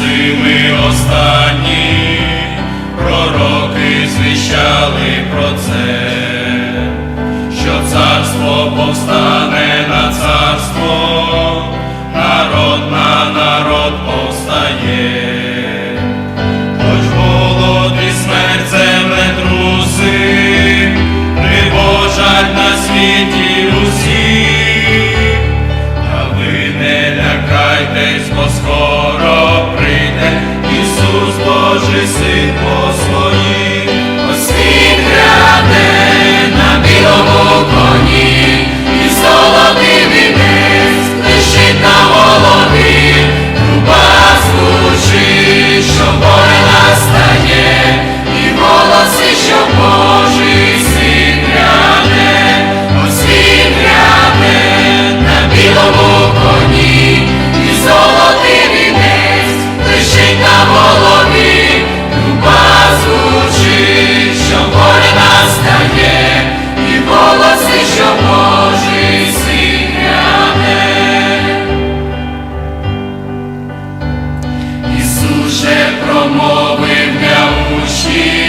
часи ми останні, пророки звіщали про це, що царство повстане на царство, народ на народ повстає. Божий син по she